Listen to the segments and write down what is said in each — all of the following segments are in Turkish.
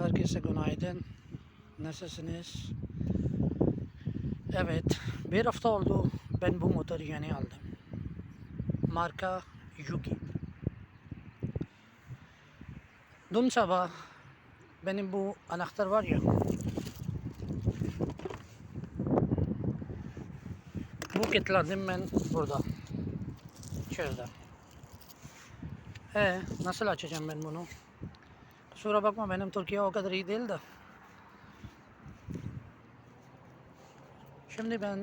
Herkese günaydın. Nasılsınız? Evet, bir hafta oldu ben bu motoru yeni aldım. Marka Yuki. Dün sabah benim bu anahtar var ya. Bu kilitledim ben burada. İçeride. E nasıl açacağım ben bunu? Kusura bakma benim Türkiye o kadar iyi değil de. Şimdi ben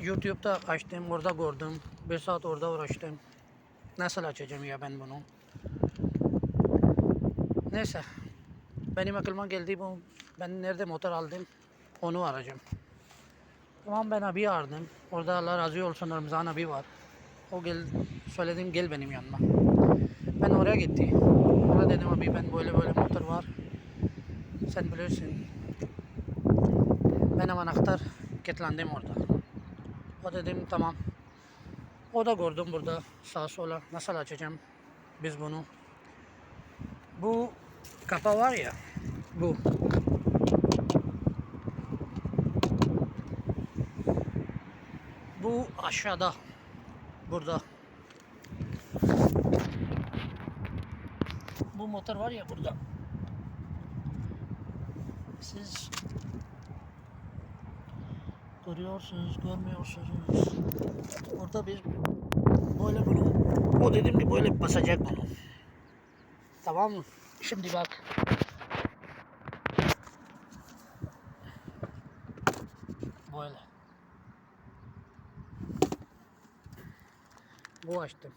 YouTube'da açtım, orada gördüm. Bir saat orada uğraştım. Nasıl açacağım ya ben bunu? Neyse. Benim aklıma geldi bu. Ben nerede motor aldım? Onu arayacağım. Tamam ben abi aradım. Orada Allah razı olsun Ramazan abi var. O gel, söyledim gel benim yanıma. Ben oraya gitti. Orada dedim abi ben böyle böyle. Sen bilirsin. Benim anahtar kilitlendim orada. O dedim tamam. O da gördüm burada sağa sola nasıl açacağım biz bunu. Bu kapa var ya bu. Bu aşağıda burada. Bu motor var ya burada. Siz görüyorsunuz, görmüyorsunuz. Orada bir böyle bunu, o dedim ki böyle basacak bunu. Tamam mı? Şimdi bak. Böyle. Bu açtım.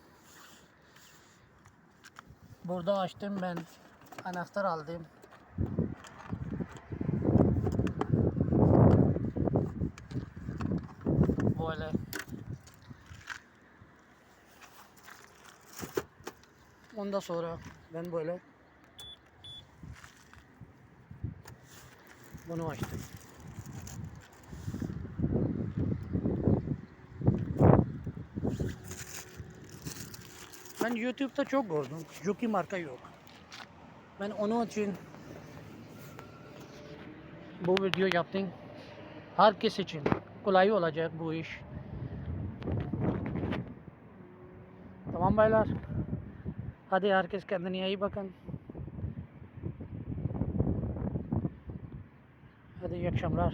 Burada açtım ben. Anahtar aldım. Böyle. Ondan sonra ben böyle bunu açtım. Ben YouTube'da çok gördüm. Juki marka yok. Ben onun için bu video yaptım. Herkes için kolay olacak bu iş. Tamam baylar. Hadi herkes kendine iyi bakın. Hadi iyi akşamlar.